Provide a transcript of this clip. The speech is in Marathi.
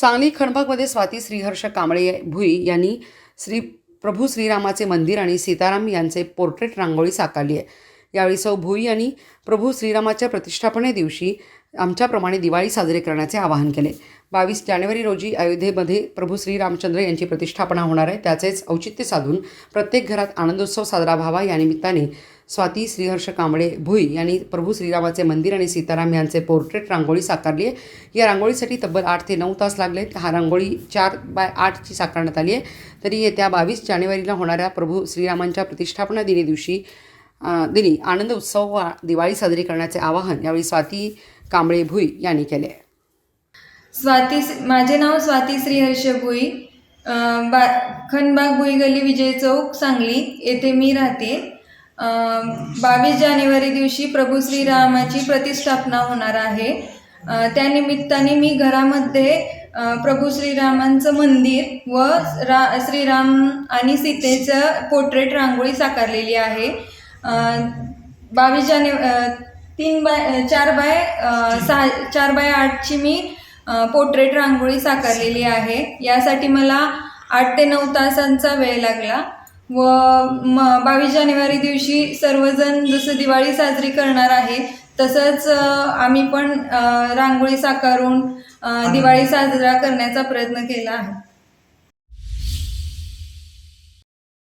सांगली खणबागमध्ये स्वाती श्रीहर्ष कांबळे भुई यांनी श्री प्रभू श्रीरामाचे मंदिर आणि सीताराम यांचे पोर्ट्रेट रांगोळी साकारली आहे. यावेळी सौ भुई यांनी प्रभू श्रीरामाच्या प्रतिष्ठापने दिवशी आमच्याप्रमाणे दिवाळी साजरी करण्याचे आवाहन केले. बावीस जानेवारी रोजी अयोध्येमध्ये प्रभू श्रीरामचंद्र यांची प्रतिष्ठापना होणार आहे. त्याचेच औचित्य साधून प्रत्येक घरात आनंदोत्सव साजरा व्हावा या निमित्ताने स्वाती श्रीहर्ष कांबळे भुई यांनी प्रभू श्रीरामाचे मंदिर आणि सीताराम यांचे पोर्ट्रेट रांगोळी साकारली आहे. या रांगोळीसाठी तब्बल आठ ते नऊ तास लागले हा रांगोळी चार बाय आठची साकारण्यात आली आहे. तरी येत्या बावीस जानेवारीला होणाऱ्या प्रभू श्रीरामांच्या प्रतिष्ठापना दिनी दिवशी दिनी आनंद उत्सव व दिवाळी साजरी करण्याचे आवाहन यावेळी स्वाती कांबळे भुई यांनी केले आहे. स्वाती माझे नाव स्वाती श्रीहर्ष भुई. बा खनबाग भुई गल्ली विजय चौक सांगली. येथे मी राहते. बावीस जानेवारी दिवशी प्रभू श्रीरामाची प्रतिष्ठापना होणार आहे. त्यानिमित्ताने मी घरामध्ये प्रभू श्रीरामांचं मंदिर व रा श्रीराम आणि सीतेचं पोर्ट्रेट रांगोळी साकारलेली आहे. बावीस जाने तीन बाय चार बाय सहा चार बाय आठची मी पोर्ट्रेट रांगोळी साकारलेली आहे. यासाठी मला आठ ते नऊ तासांचा वेळ लागला. व म बावीस जानेवारी दिवशी सर्वजण जसं दिवाळी साजरी करणार आहे तसंच आम्ही पण रांगोळी साकारून दिवाळी साजरा करण्याचा प्रयत्न केला आहे.